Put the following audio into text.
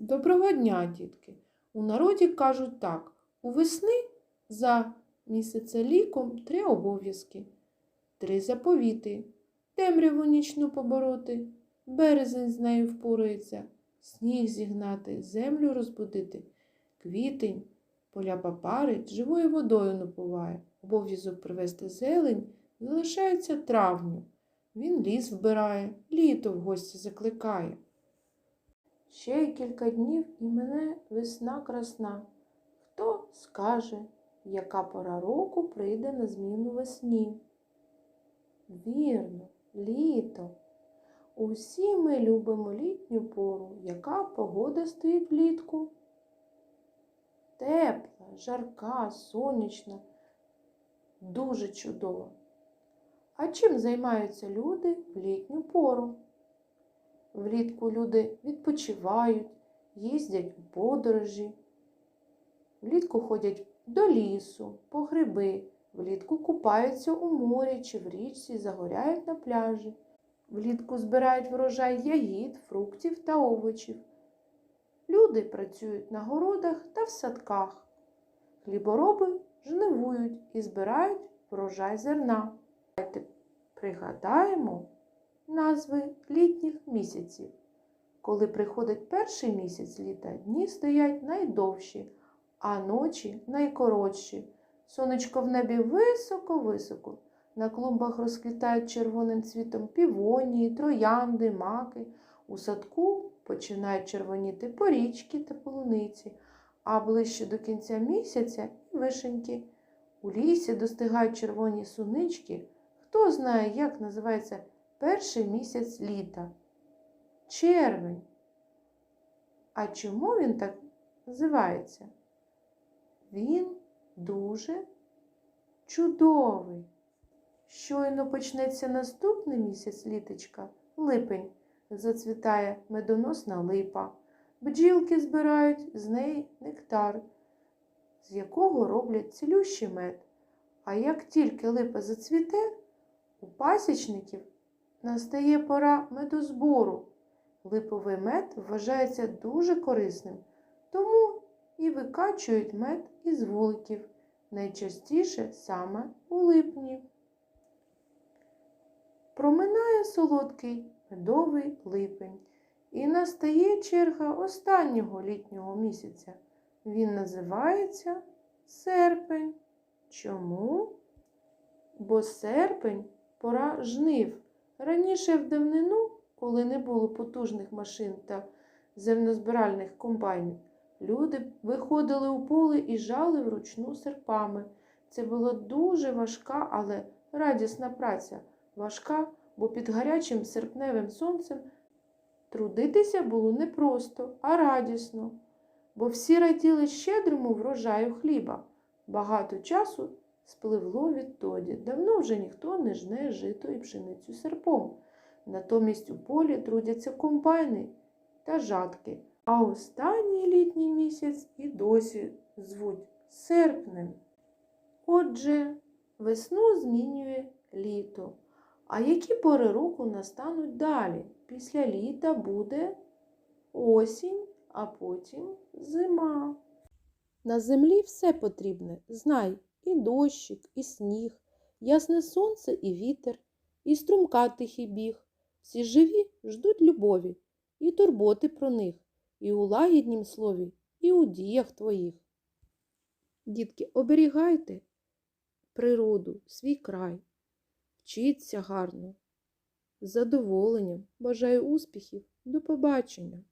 Доброго дня, дітки! У народі кажуть так: у весни за місяцеліком три обов'язки, три заповіти, темряву нічну побороти, березень з нею впорається, сніг зігнати, землю розбудити, квітень, поля папарить, живою водою напуває, обов'язок привезти зелень, залишається травню. Він ліс вбирає, літо в гості закликає. Ще кілька днів і мене весна красна. Хто скаже, яка пора року прийде на зміну весні? Вірно, літо. Усі ми любимо літню пору, яка погода стоїть влітку. Тепла, жарка, сонячна, дуже чудова. А чим займаються люди в літню пору? Влітку люди відпочивають, їздять у подорожі. Влітку ходять до лісу, по гриби, влітку купаються у морі чи в річці, загоряють на пляжі. Влітку збирають врожай ягід, фруктів та овочів. Люди працюють на городах та в садках. Хлібороби жнивують і збирають врожай зерна. Давайте пригадаємо назви літніх місяців. Коли приходить перший місяць літа, дні стоять найдовші, а ночі найкоротші. Сонечко в небі високо-високо. На клумбах розквітають червоним цвітом півонії, троянди, маки. У садку починають червоніти порічки та полуниці, а ближче до кінця місяця вишеньки. У лісі достигають червоні сунички. Хто знає, як називається перший місяць літа. Червень. А чому він так називається? Він дуже чудовий. Щойно почнеться наступний місяць літочка, липень, зацвітає медоносна липа. Бджілки збирають з неї нектар, з якого роблять цілющий мед. А як тільки липа зацвіте, у пасічників настає пора медозбору. Липовий мед вважається дуже корисним, тому і викачують мед із вуликів, найчастіше саме у липні. Проминає солодкий медовий липень, і настає черга останнього літнього місяця. Він називається серпень. Чому? Бо серпень пора жнив. Раніше в давнину, коли не було потужних машин та земнозбиральних комбайнів, люди виходили у поле і жали вручну серпами. Це була дуже важка, але радісна праця. Важка, бо під гарячим серпневим сонцем трудитися було не просто, а радісно, бо всі раділи щедрому врожаю хліба. Багато часу спливло відтоді. Давно вже ніхто не жне жито і пшеницю серпом. Натомість у полі трудяться комбайни та жатки, а останній літній місяць і досі звуть серпнем. Отже, весну змінює літо. А які пори року настануть далі? Після літа буде осінь, а потім зима. На землі все потрібне, знай, і дощик, і сніг, ясне сонце і вітер, і струмка тихий біг. Всі живі ждуть любові, і турботи про них, і у лагіднім слові, і у діях твоїх. Дітки, оберігайте природу, свій край, вчіться гарно. З задоволенням бажаю успіхів. До побачення!